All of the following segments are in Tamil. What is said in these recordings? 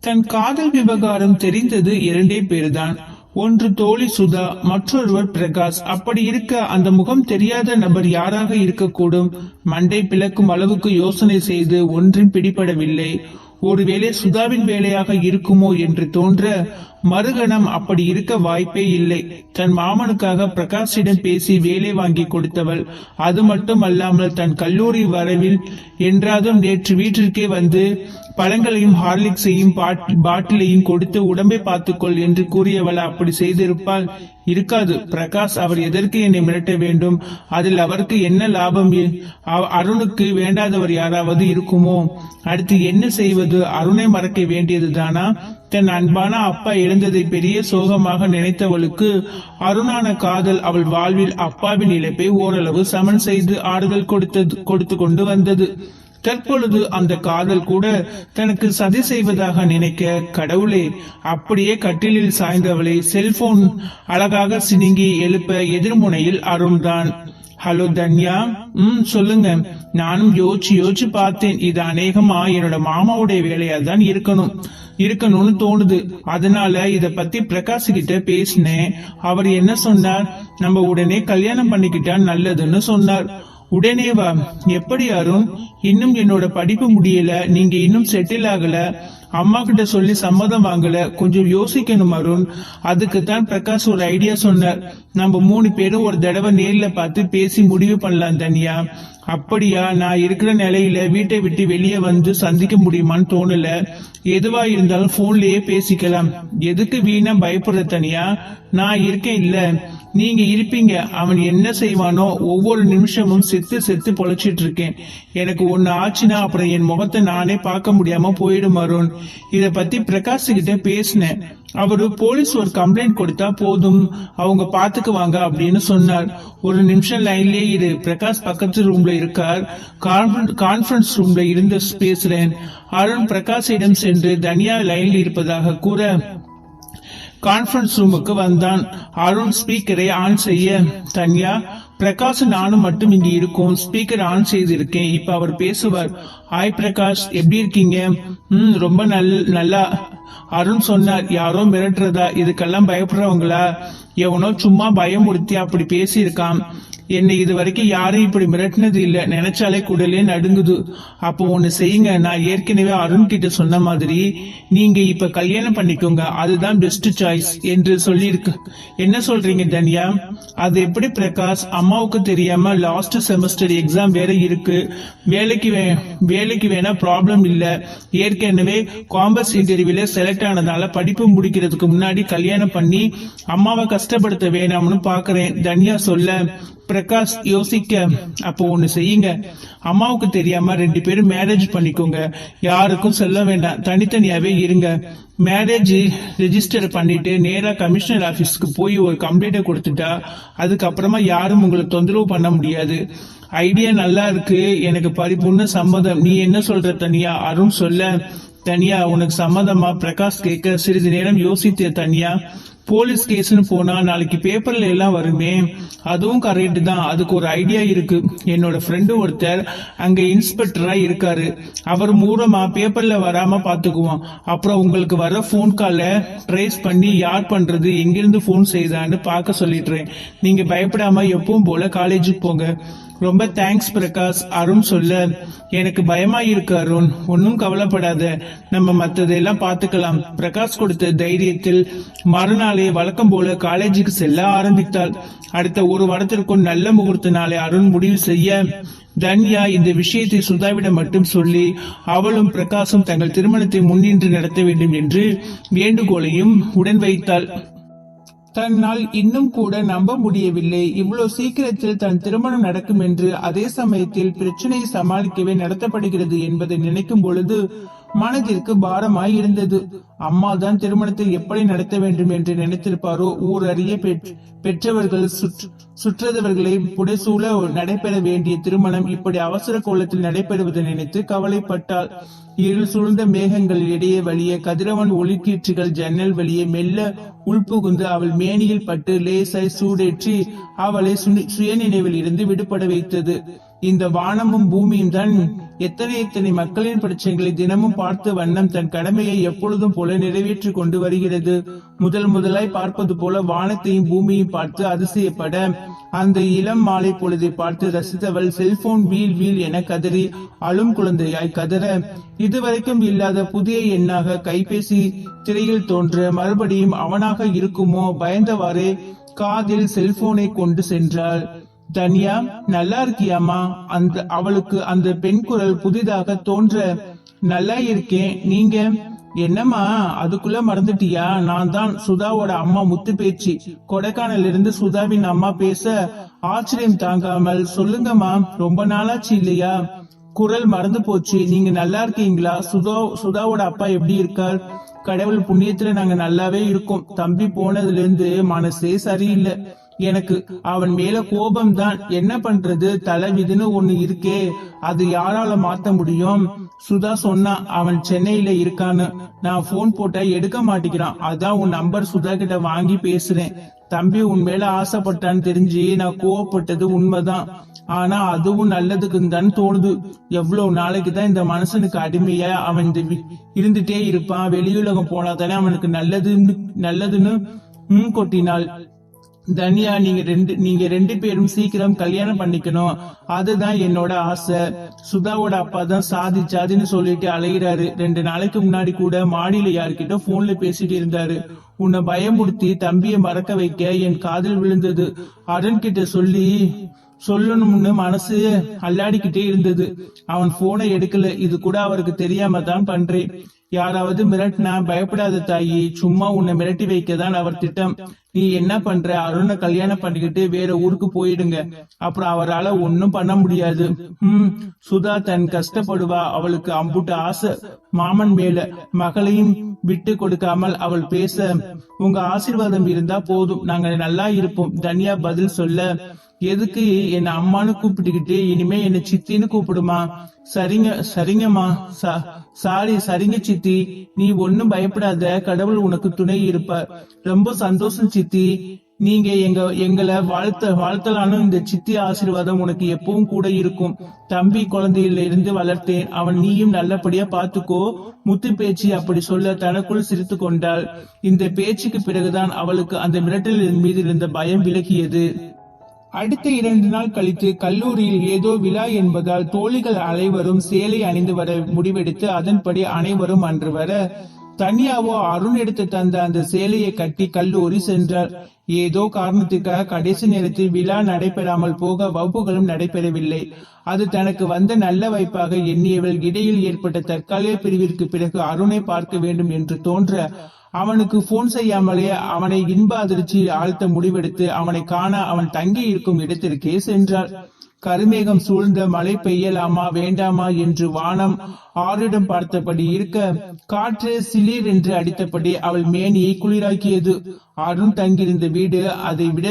தன் காதல் விவகாரம் தெரிந்தது இரண்டே பேர்தான். ஒன்று தோழி சுதா மற்றொருவர் பிரகாஷ். அப்படி இருக்க அந்த முகம் தெரியாத நபர் யாராக இருக்கக்கூடும்? மண்டை பிளக்கும் அளவுக்கு யோசனை செய்து ஒன்றும் பிடிபடவில்லை. ஒருவேளை சுதாவின் வேலையாக இருக்குமோ என்று தோன்ற மறுகணம் அப்படி இருக்க வாய்ப்பே இல்லை. தன் மாமனுக்காக பிரகாஷிடம் பேசி வேலை வாங்கி கொடுத்தவள். அது மட்டும் அல்லாமல் தன் கல்லூரி வரவில் என்றாதும் நேற்று வீட்டிற்கே வந்து பழங்களையும் ஹார்லிக்ஸையும் பாட்- பாட்டிலையும் கொடுத்து உடம்பை பார்த்துக்கொள் என்று கூறியவள். அப்படி செய்திருப்பால் இருக்காது. பிரகாஷ் அவர் எதற்கு என்னை மிரட்ட வேண்டும்? அதில் அவருக்கு என்ன லாபம்? அருணுக்கு வேண்டாதவர் யாராவது இருக்குமோ? அடுத்து என்ன செய்வது? அருணை மறக்க வேண்டியதுதானா? தன் அன்பான அப்பா இழந்ததை பெரிய சோகமாக நினைத்தவளுக்கு அருணான காதல் அவள் வாழ்வில் அப்பாவின் இழப்பை ஓரளவு சமன் செய்து ஆறுதல் கொடுத்தது கொடுத்து கொண்டு வந்தது. தற்பொழுது அந்த காதல் கூட தனக்கு சதி செய்வதாக நினைக்க கடவுளே அப்படியே கட்டிலில் சாய்ந்தவளை செல்போன் அழகாக சினுங்கி எழுப்ப எதிர்முனையில் அருண்தான் ஹலோ தன்யா ம் சொல்லுங்க. நானும் யோசிச்சு யோசிச்சு பார்த்தேன். இது அநேகமா என்னோட மாமாவுடைய வேலையா தான் இருக்கணும். இருக்கணும்னு தோணுது. அதனால இத பத்தி பிரகாஷ் கிட்ட பேசினேன். அவர் என்ன சொன்னார்? நம்ம உடனே கல்யாணம் பண்ணிக்கிட்டா நல்லதுன்னு சொன்னார். உடனே வா எப்படி அருண்? இன்னும் என்னோட படிப்பு முடியல. நீங்க இன்னும் செட்டில் ஆகல. அம்மா கிட்ட சொல்லி சம்மதம் வாங்கல. கொஞ்சம் யோசிக்கணும் அருண். அதுக்கு தான் பிரகாஷ் ஒரு ஐடியா சொன்னார். நம்ம மூணு பேரும் ஒரு தடவை நேர்ல பார்த்து பேசி முடிவு பண்ணலாம் தனியா. அப்படியா நான் இருக்கிற நிலையில வீட்டை விட்டு வெளியே வந்து சந்திக்க முடியுமான்னு தோணல. எதுவா இருந்தாலும் போன்லயே பேசிக்கலாம். எதுக்கு வீணா பயப்படுற தனியா? நான் இருக்கேன் இல்லை. நீங்க இருப்பீங்க. அவன் என்ன செய்வானோ ஒவ்வொரு நிமிஷமும் செத்து செத்து பொழைச்சிட்டு இருக்கேன் எனக்கு ஒன்னு ஆச்சுன்னா அப்புறம் என் முகத்தை நானே பார்க்க முடியாம போயிடும் அருண். இத பத்தி பிரகாஷ் கிட்ட பேசினேன். அவரு போலீஸ் ஒரு கம்ப்ளைண்ட் கொடுத்தா போதும். அவங்க பாத்துக்குவாங்க அப்படின்னு சொன்னார். ஒரு நிமிஷம் லைன்லயே இரு. பிரகாஷ் பக்கத்து ரூம்ல இருக்கார். கான்ஃபரன்ஸ் ரூம்ல இருந்து பேசுறேன். அருண் பிரகாஷிடம் சென்று தனியா லைன்ல இருப்பதாக கூற கான்ஃபரன்ஸ் ரூமுக்கு வந்தான். அருண் ஸ்பீக்கரை ஆன் செய்ய தன்யா பிரகாஷ் நானும் மட்டும் இங்க இருக்கோம். ஸ்பீக்கர் ஆன் செய்திருக்கேன். இப்ப அவர் பேசுவார். ஹாய் பிரகாஷ் எப்படி இருக்கீங்க? ம் ரொம்ப நல் நல்லா அருண் சொன்னார் யாரோ மிரட்டுறதா? இதுக்கெல்லாம் பயப்படுறவங்களா? எவனோ சும்மா பயமுறுத்தி அப்படி பேசியிருக்கான். என்னை இது வரைக்கும் யாரும் இப்படி மிரட்டினது இல்ல. நினைச்சாலே குடலே நடுங்குது. அப்போ ஒண்ணு செய்யுங்க. நான் ஏற்கனவே அருண் கிட்ட சொன்ன மாதிரி நீங்க இப்ப கல்யாணம் பண்ணிக்கோங்க. அதுதான் பெஸ்ட் சாய்ஸ் என்று சொல்லியிருக்கு. என்ன சொல்றீங்க தனியா? அது எப்படி பிரகாஷ்? அம்மாவுக்கு தெரியாம லாஸ்ட் செமஸ்டர் எக்ஸாம் வேற இருக்கு. வேலைக்கு வே- வேலைக்கு வேணா ப்ராப்ளம் இல்ல. ஏற்கனவே காம்பஸ் இன்டர்வியூல செலக்ட் ஆனதால படிப்பு முடிக்கிறதுக்கு முன்னாடி கல்யாணம் பண்ணி அம்மாவை கஷ்டப்படுத்த வேணாம்னு பாக்குறேன். தனியா சொல்ல பிரகாஷ் யோசிக்க அப்போ ஒண்ணு செய்யுங்க. அம்மாவுக்கு தெரியாம ரெண்டு பேரும் மேரேஜ் பண்ணிக்கோங்க. யாருக்கும் சொல்ல வேண்டாம். தனித்தனியாவே இருங்க. மேரேஜ் ரெஜிஸ்டர் பண்ணிட்டு நேரா கமிஷனர் ஆபீஸ்க்கு போய் ஒரு கம்ப்ளைண்ட்டை கொடுத்துட்டா அதுக்கப்புறமா யாரும் உங்களை தொந்தரவு பண்ண முடியாது. ஐடியா நல்லா இருக்கு. எனக்கு பரிபூர்ண சம்மதம். நீ என்ன சொல்ற தனியா? அருண் சொல்ல தனியா உனக்கு சம்மதமா பிரகாஷ் கேட்க சிறிது நேரம் யோசித்த தனியா. போலீஸ் கேஸ்னு போனா நாளைக்கு பேப்பர்ல எல்லாம் வருமே. அதுவும் கரெக்ட் தான். அதுக்கு ஒரு ஐடியா இருக்கு. என்னோட ஃப்ரெண்டு ஒருத்தர் அங்க இன்ஸ்பெக்டரா இருக்காரு. அவர் மூலமா பேப்பர்ல வராம பாத்துக்குவோம். அப்புறம் உங்களுக்கு வர ஃபோன் கால ட்ரேஸ் பண்ணி யார் பண்றது எங்கிருந்து ஃபோன் செய்தான்னு பார்க்க சொல்லிடுறேன். நீங்க பயப்படாம எப்பவும் போல காலேஜுக்கு போங்க. ரொம்ப தேங்க்ஸ் பிரகாஷ். அருண் சொல்ல எனக்கு பயமா இருக்கு அருண். ஒன்னும் கவலைப்படாத. நம்ம மத்ததெல்லாம் பாத்துக்கலாம் பிரகாஷ் கொடுத்த தைரியத்தில் மறுநாளே வழக்கம் போல காலேஜுக்கு செல்ல ஆரம்பித்தாள். அடுத்த ஒரு வாரத்திற்குள் நல்ல முகூர்த்த நாளை அருண் முடிவு செய்ய தன்யா இந்த விஷயத்தை சுதாவிடம் மட்டும் சொல்லி அவளும் பிரகாஷும் தங்கள் திருமணத்தை முன்னின்று நடத்த வேண்டும் என்று வேண்டுகோளையும் உடன் வைத்தாள். தன்னால் இன்னும் கூட நம்ப முடியவில்லை. இவ்வளவு சீக்கிரத்தில் தன் திருமணம் நடக்கும் என்று அதே சமயத்தில் பிரச்சனையை சமாளிக்கவே நடத்தப்படுகிறது என்பதை நினைக்கும் பொழுது மனதிற்கு பாரமாய் இருந்தது. அம்மா தான் திருமணத்தை எப்படி நடத்த வேண்டும் என்று நினைத்திருப்பாரோ? ஊர் அறிய பெற்றவர்கள் சுற்றதவர்களை புடைசூழ நடைபெற வேண்டிய திருமணம் இப்படி அவசர கோலத்தில் நடைபெறுவதை நினைத்து கவலைப்பட்டால் இருள் சூழ்ந்த மேகங்கள் இடையே வழிய கதிரவன் ஒளிக்கீற்றுகள் ஜன்னல் வழியே மெல்ல உள்புகுந்து அவள் மேனியில் பட்டு லேசாய் சூடேற்றி அவளை சுயநினைவில் இருந்து விடுபட வைத்தது. இந்த வானமும் பூமியும் தான் எத்தனை எத்தனை மக்களின் பிரச்சனைகளை தினமும் பார்த்த வண்ணம் தன் கடமையை எப்பொழுதும் போல நிறைவேற்றி கொண்டு வருகிறது. முதல் முதலாய் பார்ப்பது போல வானத்தையும் பூமியையும் பார்த்து அதிசயப்பட அந்த இளம் மாலை பொழுதை பார்த்து ரசித்தவள் செல்போன் வீல் வீல் என கதறி அழும் குழந்தையாய் கதற இதுவரைக்கும் இல்லாத புதிய எண்ணாக கைபேசி திரையில் தோன்ற மறுபடியும் அவனாக இருக்குமோ பயந்தவாறே காதில் செல்போனை கொண்டு சென்றாள். தனியா நல்லா இருக்கியாமா அந்த அவளுக்கு அந்த பெண் குரல் புதிதாக தோன்ற நல்லா இருக்கேன் நீங்க? என்னம்மா அதுக்குள்ள மறந்துட்டியா? நான் தான் சுதாவோட அம்மா முத்து பேச்சு. கொடைக்கானல்ல இருந்து சுதாவின் அம்மா பேச ஆச்சரியம் தாங்காமல் சொல்லுங்கம்மா ரொம்ப நாளாச்சு இல்லையா? குரல் மறந்து போச்சு. நீங்க நல்லா இருக்கீங்களா? சுதா சுதாவோட அப்பா எப்படி இருக்கார்? கடவுள் புண்ணியத்துல நாங்க நல்லாவே இருக்கோம். தம்பி போனதுல இருந்து மனசே சரியில்லை. எனக்கு அவன் மேல கோபம் தான் என்ன பண்றது? தலைவிதுன்னு ஒண்ணு இருக்கே. அது யாரால மாத்த முடியும்? சுதா சொன்னா அவன் சென்னையில இருக்கான்னு. நான் போன் போட்டா எடுக்க மாட்டேங்கிறான். அதான் உன் நம்பர் சுதா கிட்ட வாங்கி பேசுறேன். தம்பி உன் மேல ஆசைப்பட்டான்னு தெரிஞ்சு நான் கோவப்பட்டது உண்மைதான். ஆனா அதுவும் நல்லதுக்குன்னு தான் தோணுது. எவ்வளவு நாளைக்கு தான் இந்த மனுஷனுக்கு அடிமையா அவன் இந்த இருந்துட்டே இருப்பான். வெளியுலகம் போனா தானே அவனுக்கு நல்லதுன்னு நல்லதுன்னு முன் கொட்டினாள் தனியா நீங்க ரெண்டு நீங்க ரெண்டு பேரும் சீக்கிரம் கல்யாணம் பண்ணிக்கணும். அதுதான் என்னோட ஆசை. சுதாவோட அப்பா தான் சாதி சாதின்னு சொல்லிட்டு அலைகிறாரு ரெண்டு நாளைக்கு முன்னாடி கூட மாடியில யாருக்கிட்ட போன்ல பேசிட்டு இருந்தாரு. உன்னை பயமுறுத்தி தம்பியை மறக்க வைக்க என் காதில் விழுந்தது. அருண் கிட்ட சொல்லி சொல்லணும்னு மனசு அல்லாடிக்கிட்டே இருந்தது. அவன் போனை எடுக்கல. இது கூட அவருக்கு தெரியாம தான் பண்றேன். யாராவது மிரட்டினா பயப்படாத தாயி. சும்மா உன்னை மிரட்டி வைக்க தான் அவர் திட்டம். நீ என்ன பண்ற? அருணை கல்யாணம் பண்ணிக்கிட்டு வேற ஊருக்கு போயிடுங்க. அப்புறம் அவரால ஒன்னும் பண்ண முடியாது. ஹம் சுதா தன் கஷ்டப்படுவா. அவளுக்கு அம்புட்டு ஆசை. மாமன் மேல மகளையும் விட்டு கொடுக்காமல் அவள் பேச உங்க ஆசிர்வாதம் இருந்தா போதும். நாங்க நல்லா இருப்போம். தனியா பதில் சொல்ல. எதுக்கு என்ன அம்மான்னு கூப்பிட்டுக்கிட்டு இனிமே என்ன சித்தின்னு கூப்பிடுமா? சரிங்க சரிங்கம்மா. சாரி சரிங்க சித்தி. நீ ஒன்னும் பயப்படாத. கடவுள் உனக்கு துணை இருப்பார். ரொம்ப சந்தோஷம் சித்தி. நீங்க எங்க எங்களை வாழ்த்த வாழ்த்தலானும் இந்த சித்தி ஆசீர்வாதம் உனக்கு எப்பவும் கூட இருக்கும். தம்பி குழந்தையில இருந்து வளர்த்தேன். அவன் நீயும் நல்லபடியா பாத்துக்கோ. முத்து பேச்சு அப்படி சொல்ல தனக்குள் சிரித்து கொண்டாள். இந்த பேச்சுக்கு பிறகுதான் அவளுக்கு அந்த மிரட்டலின் மீது இருந்த பயம் விலகியது. அடுத்த இரண்டு நாள் கழித்து கல்லூரியில் ஏதோ விழா என்பதால் தோழிகள் அனைவரும் சேலை அணிந்து வர முடிவெடுத்து அதன்படி அனைவரும் அன்று வர தனியாவோ அருண் எடுத்து தந்த அந்த சேலையை கட்டி கல்லூரி சென்றார். ஏதோ காரணத்துக்காக கடைசி நேரத்தில் விழா நடைபெறாமல் போக வகுப்புகளும் நடைபெறவில்லை. அது தனக்கு வந்த நல்ல வாய்ப்பாக எண்ணியவள் இடையில் ஏற்பட்ட தற்காலிக பிரிவிற்கு பிறகு அருணை பார்க்க வேண்டும் என்று தோன்ற அவனுக்கு போன் செய்யாமலே அவனை இன்ப அதிர்ச்சியில் ஆழ்த்த முடிவெடுத்து அவனை காண அவன் தங்கி இருக்கும் இடத்திற்கே சென்றாள். கருமேகம் சூழ்ந்த மழை பெய்யலாமா வேண்டாமா என்று வானம் ஆறிடம் பார்த்தபடி இருக்க காற்று சிலீர் என்று அடித்தபடி அவள் மேனியை குளிராக்கியது. அருண் தங்கியிருந்த வீடு அதை விட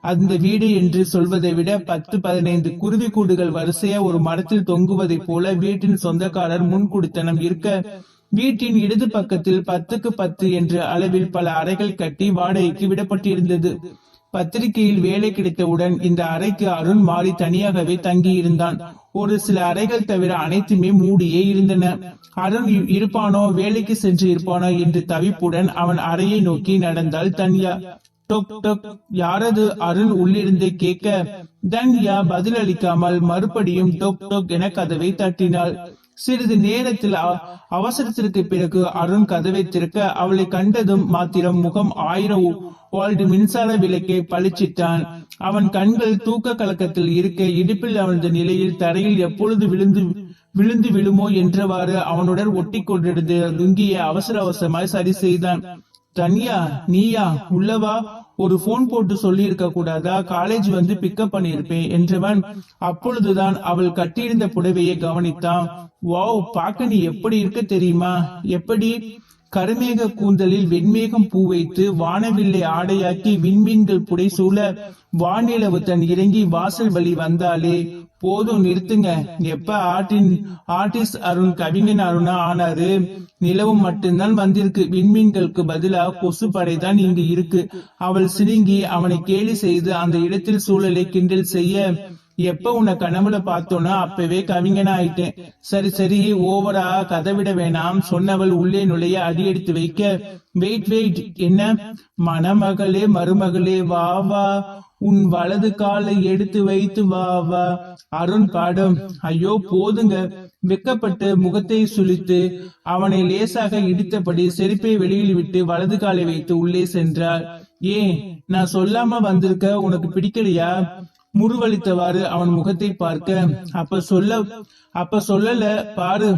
அந்த வீடு என்று சொல்வதை விட பத்து பதினைந்து குருவி கூடுகள் வரிசையா ஒரு மரத்தில் தொங்குவதைப் போல வீட்டின் சொந்தக்காரர் முன்குடித்தனம் இருக்க வீட்டின் இடது பக்கத்தில் பத்துக்கு பத்து என்ற அளவில் பல அறைகள் கட்டி வாடகைக்கு விடப்பட்டிருந்தது. பத்திரிகையில் வேலை கிடைத்தவுடன் இந்த அறைக்கு அருண் மாறி தனியாகவே தங்கியிருந்தான். ஒரு சில அறைகள் தவிர அனைத்துமே மூடியே இருந்தன. அருண் இருப்பானோ வேலைக்கு சென்று இருப்பானோ என்று தவிப்புடன் அவன் அறையை நோக்கி நடந்தால் தன்யா. டொக் டொக் யாரது அருண் உள்ளிருந்தே கேட்க தன்யா பதிலளிக்காமல் மறுபடியும் டொக் டொக் என கதவை தட்டினாள். சிறிது நேரத்தில் அவசரத்திற்கு பிறகு அருண் கதவை திறக்க அவளை கண்டதும் மாத்திரம் முகம் ஆயிரம் வால்டு மின்சார விளக்கை பளிச்சிட்டான். அவன் கண்கள் தூக்க கலக்கத்தில் இருக்க இடுப்பில் அவிழ்ந்த நிலையில் தரையில் எப்பொழுது விழுந்து விழுந்து விழுமோ என்றவாறு அவனுடன் ஒட்டி கொண்டிருந்த லுங்கியை அவசர அவசரமாய் சரி செய்தான் தனியா நீயா உள்ளவா? ஒரு போன் போட்டு சொல்லி இருக்க கூடாதா? காலேஜ் வந்து பிக்கப் பண்ணியிருப்பேன் என்றவன் அப்பொழுதுதான் அவள் கட்டியிருந்த புடவையை கவனித்தான். வாவ் பாக்க நீ எப்படி இருக்க தெரியுமா? எப்படி? கருமேக கூந்தலில் வெண்மேகம் பூ வைத்து வானவில்லை ஆடையாக்கி விண்மீன்கள் புடைசூழ வானிலவு தன் இறங்கி வாசல் வழி வந்தாலே போதும் நிறுத்துங்க. எப்ப ஆர்டின் ஆர்டிஸ்ட் அருண் கவிஞன் அருணா ஆனாரு? நிலவும் மட்டும்தான் வந்திருக்கு. விண்மீன்களுக்கு பதிலா கொசு படைதான் இங்கு இருக்கு. அவள் சினுங்கி அவனை கேலி செய்து அந்த இடத்தில் சூழலை கிண்டல் செய்ய எப்ப உன்னை கனவுல பார்த்தோன்னா அப்பவே கவிஞனா ஆயிட்டேன். சரி சரி ஓவரா கதை விட வேணாம். சொன்னவள் உள்ளே நுழைய அடியெடுத்து வைக்க வெயிட் வெயிட் என்ன? மணமகளே மருமகளே வா வா. உன் வலது காலை எடுத்து வைத்து வா வா. அருண் பாடம். ஐயோ போதுங்க. வெக்கப்பட்டு முகத்தை சுழித்து அவனை லேசாக இடித்தபடி செருப்பை வெளியில் விட்டு வலது காலை வைத்து உள்ளே சென்றார். ஏன் நான் சொல்லாம வந்திருக்க உனக்கு பிடிக்கலையா? முருவளித்தவாறு அவன் முகத்தை பார்க்க. அப்ப சொல்ல அப்ப சொல்லல பாரு.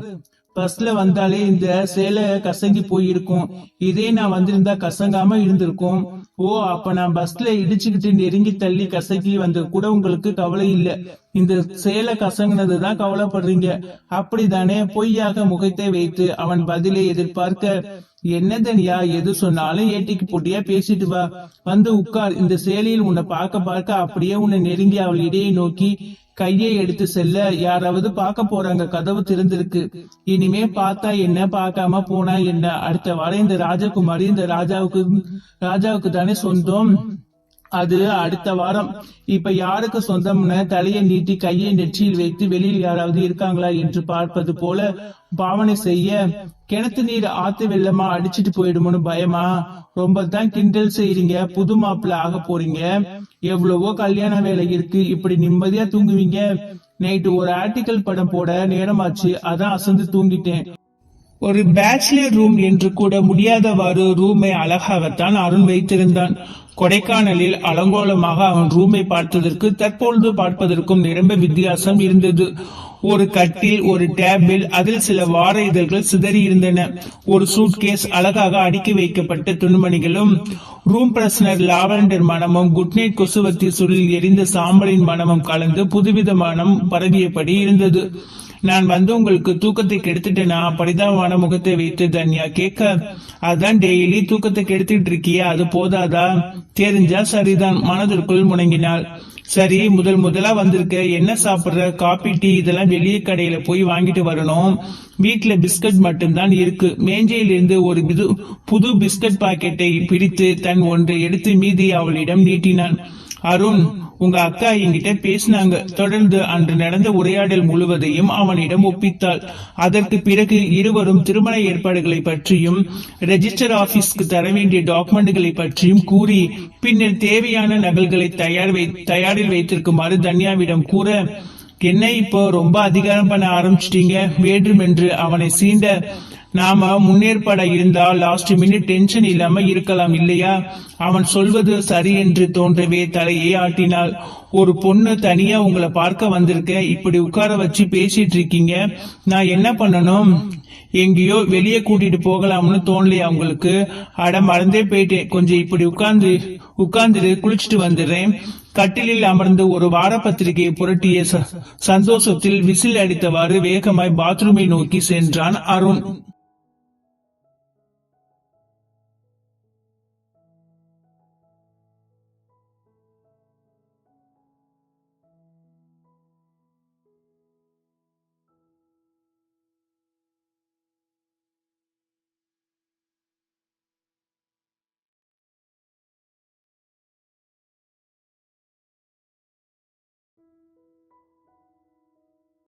பஸ்ல வந்தாலே இந்த சேலை கசங்கி போயிருக்கும். இதே நான் வந்திருந்தா கசங்காம இருந்திருக்கும். ஓ அப்ப நான் பஸ்ல இடிச்சுக்கிட்டு நெருங்கி தள்ளி கசக்கி வந்த கூட உங்களுக்கு கவலை இல்ல. இந்த சேலை கசங்கினதுதான் கவலைப்படுறீங்க. அப்படித்தானே பொய்யாக முகத்தை வைத்து அவன் பதிலை எதிர்பார்க்க என்ன தனியா எது சொன்னாலும் ஏட்டிக்கு போட்டியா பேசிட்டு வா. வந்து உட்கார். இந்த சேலையில் உன்னை பார்க்க பார்க்க அப்படியே உன்னை நெருங்கி அவள் இடையை நோக்கி கையை எடுத்து செல்ல யாராவது பார்க்க போறாங்க. கதவு திறந்திருக்கு. இனிமே பார்த்தா என்ன பார்க்காம போனா என்ன? அடுத்த வாரம் இந்த ராஜகுமாரி இந்த ராஜாவுக்கு ராஜாவுக்கு தானே சொந்தம். அது அடுத்த வாரம். இப்ப யாருக்கு சொந்தம்னு தலையை நீட்டி கையை நெற்றியில் வைத்து வெளியில் யாராவது இருக்காங்களா என்று பார்ப்பது போல பாவனை செய்ய கிணத்து நீர் ஆத்து வெள்ளமா அடிச்சிட்டு போயிடுமோன்னு பயமா? ரொம்ப தான் கிண்டல் செய்றீங்க. புது மாப்பிள்ள ஆக போறீங்க. எவ்வளவோ கல்யாண வேலை இருக்கு. இப்படி நிம்மதியா தூங்குவீங்க. நைட்டு ஒரு ஆர்டிக்கல் படம் போட நேரமாச்சு. அதான் அசந்து தூங்கிட்டேன். ஒரு பேச்சுலர் ரூம் என்று கூட முடியாதவாறு ரூமை அழகாகத்தான் அருண் வைத்திருந்தான். கொடைக்கானலில் அலங்கோலமாக அவன் ரூமை பார்த்ததற்கு தற்பொழுது பார்ப்பதற்கும் நிரம்ப வித்தியாசம் இருந்தது. ஒரு கட்டில் ஒரு டேபிள் அதில் சில வார இதழ்கள் சிதறி இருந்தன. ஒரு சூட்கேஸ் அழகாக அடுக்கி வைக்கப்பட்ட துணிமணிகளும் ரூம் பிரசனர் லாவெண்டர் மனமும் குட்நைட் கொசுவத்தி சுருளில் எரிந்த சாம்பலின் மனமும் கலந்து புதுவித மனம் பரவியபடி இருந்தது. நான் வந்து உங்களுக்கு தூக்கத்தை கெடுத்துட்டேனா? பரிதாபமான முகத்தை வைத்து தன்யா கேட்க அதான் டெய்லி தூக்கத்தை கெடுத்துட்டு இருக்கியா அது போதாதா? தெரிஞ்சா சரிதான். மனதிற்குள் முணங்கினாள் சரி முதல் முதலா வந்திருக்க. என்ன சாப்பிடுற? காபி டீ இதெல்லாம் வெளியே கடையில போய் வாங்கிட்டு வரணும். வீட்டுல பிஸ்கட் மட்டும்தான் இருக்கு. மேஞ்சையிலிருந்து ஒரு புது புது பிஸ்கட் பாக்கெட்டை பிரித்து தன் ஒன்றை எடுத்து மீதி அவளிடம் நீட்டினான். அருண் உங்க அக்கா என்கிட்ட பேசினாங்க. தொடர்ந்து அன்று நடந்த உரையாடல் முழுவதையும் அவனிடம் ஒப்பித்தாள். அதற்கு பிறகு இருவரும் திருமண ஏற்பாடுகளை பற்றியும் ரெஜிஸ்டர் ஆபீஸ்க்கு தர வேண்டிய டாக்குமெண்ட்களை பற்றியும் கூறி பின்னர் தேவையான நகல்களை தயார் தயாரில் வைத்திருக்குமாறு தன்யாவிடம் கூற என்ன இப்போ ரொம்ப அதிகாரம் பண்ண ஆரம்பிச்சிட்டீங்க. வேண்டுமென்று அவனை சீண்ட நாம முன்னேற்பட இருந்தால் லாஸ்ட் மினிட் டென்ஷன் இல்லாம இருக்கலாம் இல்லையா? அவன் சொல்வது சரி என்று தோன்றவே தலையை ஆட்டினாள். ஒரு பொண்ணு தனியா உங்களை பார்க்க வந்திருக்க இப்படி உட்கார வச்சு பேசிட்டு இருக்கீங்க. நான் என்ன பண்ணணும்? எங்கேயோ வெளியே கூட்டிட்டு போகலாம்னு தோணலையா உங்களுக்கு? அட மறந்தே போயிட்டேன் கொஞ்சம் இப்படி உட்கார்ந்து உட்கார்ந்துரு குளிச்சுட்டு வந்துடுறேன். கட்டிலில் அமர்ந்து ஒரு வார பத்திரிகையை புரட்டிய ச- சந்தோஷத்தில் விசில் அடித்தவாறு வேகமாய் பாத்ரூமை நோக்கி சென்றான் அருண்.